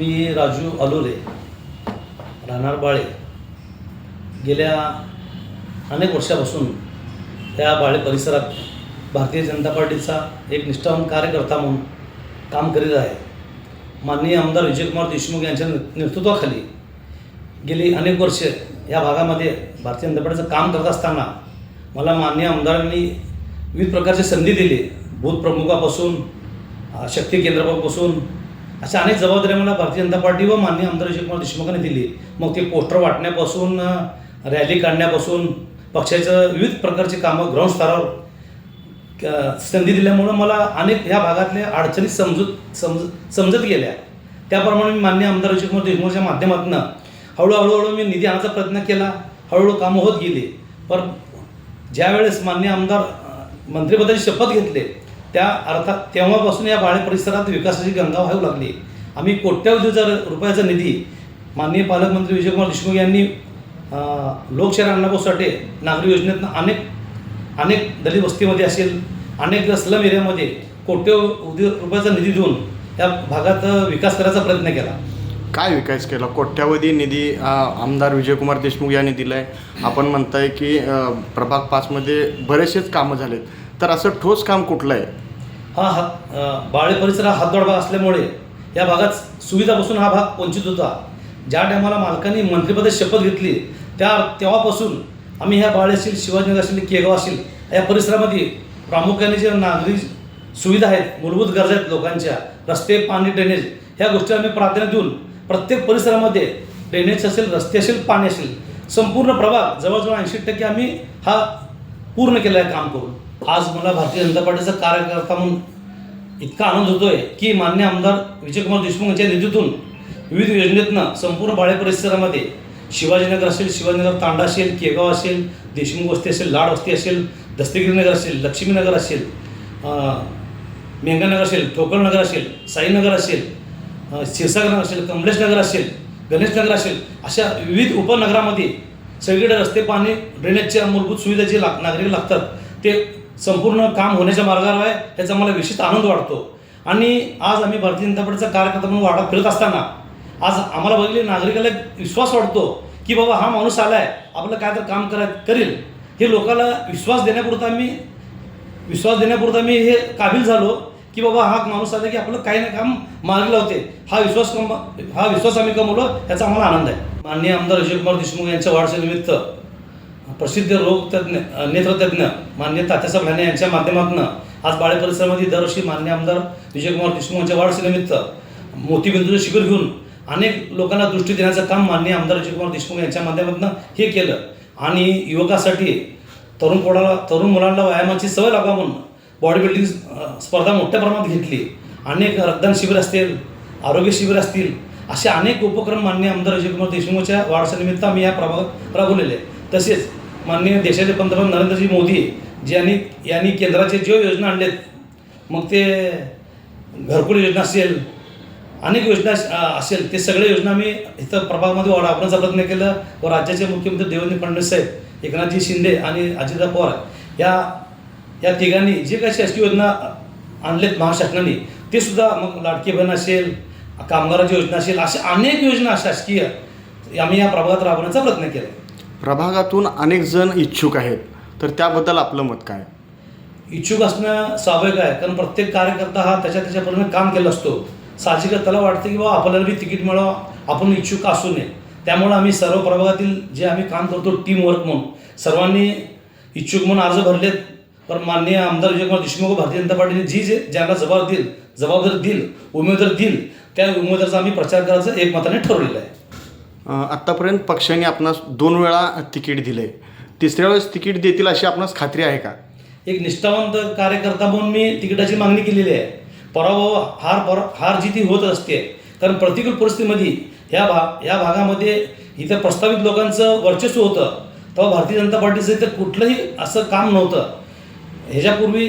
मी राजू अलोरे राहणार बाळे. गेल्या अनेक वर्षापासून त्या बाळे परिसरात भारतीय जनता पार्टीचा एक निष्ठावान कार्यकर्ता म्हणून काम करीत आहे. माननीय आमदार विजयकुमार देशमुख यांच्या नेतृत्वाखाली गेली अनेक वर्षे या भागामध्ये भारतीय जनता पार्टीचं काम करत असताना मला माननीय आमदारांनी विविध प्रकारची संधी दिली. बूथ प्रमुखापासून शक्ती केंद्रापासून अशा अनेक जबाबदाऱ्या मला भारतीय जनता पार्टी व माननीय आमदार विजयकुमार देशमुखांनी दिली. मग ते पोस्टर वाटण्यापासून रॅली काढण्यापासून पक्षाचं विविध प्रकारची कामं ग्राउंड स्तरावर संधी दिल्यामुळं मला अनेक ह्या भागातल्या अडचणी समजूत समज समजत गेल्या. त्याप्रमाणे मी मान्य आमदार विजयकुमार देशमुखच्या माध्यमातून हळूहळू हळू मी निधी आणायचा प्रयत्न केला. हळूहळू कामं होत गेली. पण ज्यावेळेस मान्य आमदार मंत्रिपदाची शपथ घेतले त्या अर्थात तेव्हापासून या बाळे परिसरात विकासाची गंगा वाहू लागली. आम्ही कोट्यावधीचा रुपयाचा निधी माननीय पालकमंत्री विजयकुमार देशमुख यांनी अं, लोकशाही अण्णाभाऊसाठी नागरी योजनेतनं अनेक अनेक दलित वस्तीमध्ये असेल अनेक स्लम एरियामध्ये कोट्यवधी रुपयाचा निधी देऊन त्या भागात विकास करायचा प्रयत्न केला. काय विकास केला? कोट्यावधी निधी आमदार विजयकुमार देशमुख यांनी दिला आहे आपण म्हणताय की प्रभाग पाचमध्ये बरेचसेच कामं झालेत. तर असं ठोस काम कुठलं आहे हा हा बाळे परिसर हा हातदोड भाग असल्यामुळे या भागात सुविधापासून हा भाग वंचित होता. ज्या टायमाला मालकांनी मंत्रिपदाची शपथ घेतली त्या तेव्हापासून आम्ही ह्या बाळे असेल शिवाजीनगर असेल केगाव असेल या परिसरामध्ये प्रामुख्याने जे नागरी सुविधा आहेत मूलभूत गरजा आहेत लोकांच्या रस्ते पाणी ड्रेनेज ह्या गोष्टी आम्ही प्राधान्य देऊन प्रत्येक परिसरामध्ये ड्रेनेज असेल रस्ते असेल पाणी असेल संपूर्ण प्रभाग जवळजवळ ऐंशी टक्के आम्ही हा पूर्ण केला आहे काम करून. आज मला भारतीय जनता पार्टीचा कार्यकर्ता म्हणून इतका आनंद होतोय की मान्य आमदार विजयकुमार देशमुख यांच्या निधीतून विविध योजनेतनं संपूर्ण बाळे परिसरामध्ये शिवाजीनगर असेल शिवाजीनगर तांडा असेल केगाव असेल देशमुख वस्ती असेल लाड वस्ती असेल दस्तगिरीनगर असेल लक्ष्मीनगर असेल मेंगानगर असेल ठोकरनगर असेल साईनगर असेल अं, असेल कमलेशनगर असेल गणेशनगर असेल अशा विविध उपनगरामध्ये सगळीकडे रस्ते पाणी ड्रेनेजच्या मूलभूत सुविधा जे लाग नागरिक लागतात ते संपूर्ण काम होण्याच्या मार्गावर आहे याचा मला विशेष आनंद वाटतो. आणि आज आम्ही भारतीय जनता पार्टीचा कार्यकर्ता म्हणून वाढत फिरत असताना आज आम्हाला बघितले नागरिकाला एक विश्वास वाटतो की बाबा हा माणूस आलाय आपलं काय तर काम करा करेल. हे लोकांना विश्वास देण्यापुरता आम्ही विश्वास देण्यापुरता मी हे काबिल झालो की बाबा हा माणूस आला की आपलं काही ना काम मार्गी लावते. हा विश्वास कम हा विश्वास आम्ही कमवलो याचा आम्हाला आनंद आहे. माननीय आमदार विजयकुमार देशमुख यांच्या वाढदिवसानिमित्त प्रसिद्ध रोगतज्ञ नेत्रतज्ञ मान्य तात्यासाहेब ठाणे यांच्या माध्यमातून आज बाळे परिसरामध्ये दरवर्षी मान्य आमदार विजयकुमार देशमुख यांच्या वाढदिवसानिमित्त मोतीबिंदूचं शिबिर घेऊन अनेक लोकांना दृष्टी देण्याचं काम माननीय आमदार विजयकुमार देशमुख यांच्या माध्यमातून हे केलं. आणि युवकासाठी तरुण पोळाला तरुण मुलांना व्यायामाची सवय लागा म्हणून बॉडी बिल्डिंग स्पर्धा मोठ्या प्रमाणात घेतली. अनेक रक्तदान शिबिर असतील आरोग्य शिबिर असतील असे अनेक उपक्रम माननीय आमदार विजयकुमार देशमुखच्या वाढदिवसानिमित्त आम्ही या प्रभागात राबवलेले. तसेच माननीय देशाचे पंतप्रधान नरेंद्रजी मोदी ज्यांनी यांनी केंद्राचे जे योजना आणलेत मग ते घरकुल योजना असेल अनेक योजना असेल ते सगळे योजना मी इथं प्रभागामध्ये राबवण्याचा प्रयत्न केला. व राज्याचे मुख्यमंत्री देवेंद्र फडणवीस साहेब एकनाथजी शिंदे आणि अजितदा पवार या या तिघांनी जे काही शासकीय योजना आणलेत महाशासनाने ते सुद्धा मग लाडकी बहीण असेल कामगाराची योजना असेल अशा अनेक योजना शासकीय आम्ही या प्रभागात राबवण्याचा प्रयत्न केला. प्रभागातून अनेक जण इच्छुक आहेत. तर त्याबद्दल आपलं मत काय? इच्छुक असणं स्वाभाविक आहे. कारण प्रत्येक कार्यकर्ता हा त्याच्या त्याच्यापर्यंत काम केला असतो. साहजिकच त्याला वाटतं की बाबा आपल्याला बी तिकीट मिळावं आपण इच्छुक असू नये. त्यामुळे आम्ही सर्व प्रभागातील जे आम्ही काम करतो टीम वर्क म्हणून सर्वांनी इच्छुक म्हणून अर्ज भरलेत. पण माननीय आमदार विजयकुमार देशमुख भारतीय जनता पार्टीने जी जे ज्यांना जबाब देईल जबाबदारी देईल उमेदवार देईल त्या उमेदवाराचा आम्ही प्रचार करायचं एकमताने ठरवलेलं आहे. आत्तापर्यंत पक्षाने आपणास दोन वेळा तिकीट दिले तिसऱ्या वेळेस तिकीट देतील अशी आपणास खात्री आहे का? एक निष्ठावंत कार्यकर्ता म्हणून मी तिकिटाची मागणी केलेली आहे. पराभव हार पर हार जिती होत असते. कारण प्रतिकूल परिस्थितीमध्ये ह्या भाग या भागामध्ये इथं प्रस्तावित लोकांचं वर्चस्व होतं. तेव्हा भारतीय जनता पार्टीचं इथं कुठलंही असं काम नव्हतं. ह्याच्यापूर्वी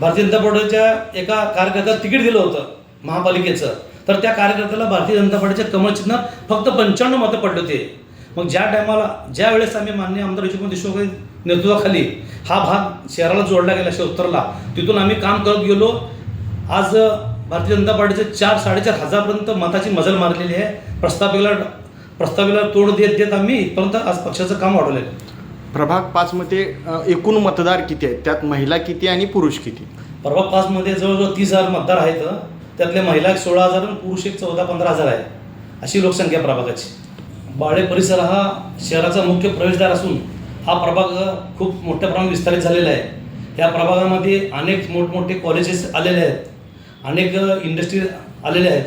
भारतीय जनता पार्टीच्या एका कार्यकर्त्याला तिकीट दिलं होतं महापालिकेचं. तर त्या कार्यकर्त्याला भारतीय जनता पार्टीच्या कमळचिन्हात फक्त पंच्याण्णव मतं पडले होते. मग ज्या टायमाला ज्या वेळेस आम्ही मान्य आमदार विजयकुमार देशमुख नेतृत्वाखाली हा भाग शहराला जोडला गेला उत्तरला तिथून आम्ही काम करत गेलो. आज भारतीय जनता पार्टीचे चार साडेचार हजारपर्यंत मताची मजल मारलेली आहे. प्रस्ताविकेला प्रस्ताविकेला तोड देत देत आम्ही इथपर्यंत आज पक्षाचं काम वाढवलेलं आहे प्रभाग पाचमध्ये एकूण मतदार किती आहेत? त्यात महिला किती आणि पुरुष किती? प्रभाग पाचमध्ये जवळजवळ तीस हजार मतदार आहेत. त्यातले महिला एक सोळा हजार आणि पुरुष एक चौदा पंधरा हजार आहे. अशी लोकसंख्या प्रभागाची. बाळे परिसर हा शहराचा मुख्य प्रवेशद्वार असून हा प्रभाग खूप मोठ्या प्रमाणात विस्तारित झालेला आहे. या प्रभागामध्ये अनेक मोठमोठे कॉलेजेस आलेले आहेत. अनेक इंडस्ट्री आलेल्या आहेत.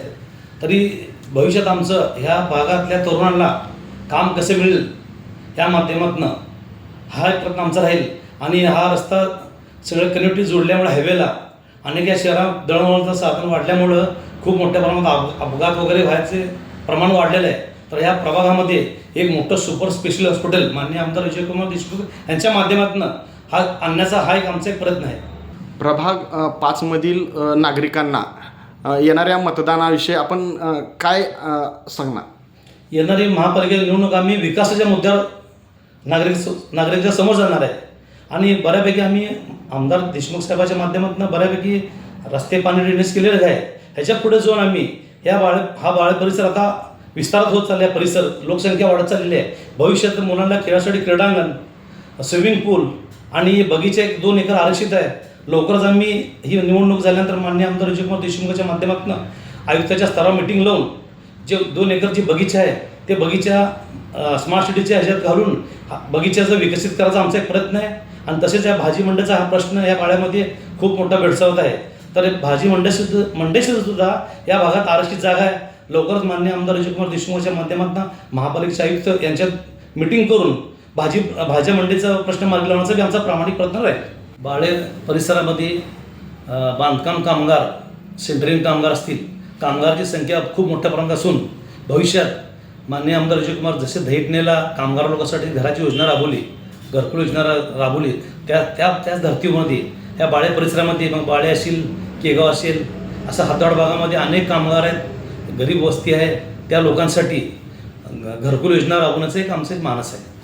तरी भविष्यात आमचं ह्या भागातल्या तरुणांना काम कसे मिळेल या माध्यमातून हा एक प्रयत्न आमचा राहील. आणि हा रस्ता सगळं कनेक्टिव्ह जोडल्यामुळे हायवेला अनेक या शहरात दळणवळणाचं साधन वाढल्यामुळं खूप मोठ्या प्रमाणात अप अपघात वगैरे व्हायचे प्रमाण वाढलेलं आहे. तर ह्या प्रभागामध्ये एक मोठं सुपर स्पेशल हॉस्पिटल माननीय आमदार विजयकुमार देशमुख यांच्या माध्यमातून हा आणण्याचा हा एक आमचा एक प्रयत्न आहे. प्रभाग पाचमधील नागरिकांना येणाऱ्या मतदानाविषयी आपण काय सांगणार? येणारी महापालिका निवडणूक आम्ही विकासाच्या मुद्द्यावर नागरिक नागरिकांच्या समोर जाणार आहे. आणि बऱ्यापैकी आम्ही आमदार देशमुख साहेबाच्या माध्यमातून बऱ्यापैकी रस्ते पाणी ड्रेनेज केलेलं आहे. ह्याच्या पुढे जाऊन आम्ही या बाळ हा बाळ परिसर आता विस्तारात होत चालला आहे. परिसर लोकसंख्या वाढत चाललेली आहे. भविष्यात मुलांना खेळासाठी क्रीडांगण स्विमिंग पूल आणि बगीचे एक दोन एकर आरक्षित आहे. लवकरच आम्ही ही निवडणूक झाल्यानंतर मान्य आमदार विजयकुमार देशमुखच्या माध्यमातून आयुक्ताच्या स्तरावर मिटिंग लावून जे दोन एकर जे बगीचा आहे ते बगीचा स्मार्ट सिटीच्या ह्याच्यात घालून हा बगीच्याचं विकसित करायचा आमचा एक प्रयत्न आहे. आणि तसेच या भाजी मंडईचा हा प्रश्न या पाड्यामध्ये खूप मोठा भेडसावत आहे. तर भाजी मंडई सुद्धा मंडईशी सुद्धा या भागात आरक्षित जागा आहे. लवकरच मान्य आमदार विजयकुमार देशमुखच्या माध्यमातून महापालिकेचे आयुक्त यांच्यात मिटिंग करून भाजी भाज्या मंडईचा प्रश्न मार्गी लावण्याचा बी आमचा प्रामाणिक प्रयत्न आहे बाळे परिसरामध्ये बांधकाम कामगार सेंटरिंग कामगार असतील. कामगारची संख्या खूप मोठ्या प्रमाणात असून भविष्यात माननीय आमदार विजयकुमार जसे धैटनेला कामगार लोकांसाठी घराची योजना राबवली घरकुल योजना रा- राबवली. त्या त्या त्याच धर्तीमध्ये त्या बाळे परिसरामध्ये मग बाळे असेल केगाव असेल असं हातवाड भागामध्ये अनेक कामगार आहेत गरीब वस्ती आहे त्या लोकांसाठी घरकुल योजना राबवण्याचं एक आमचं एक मानस आहे.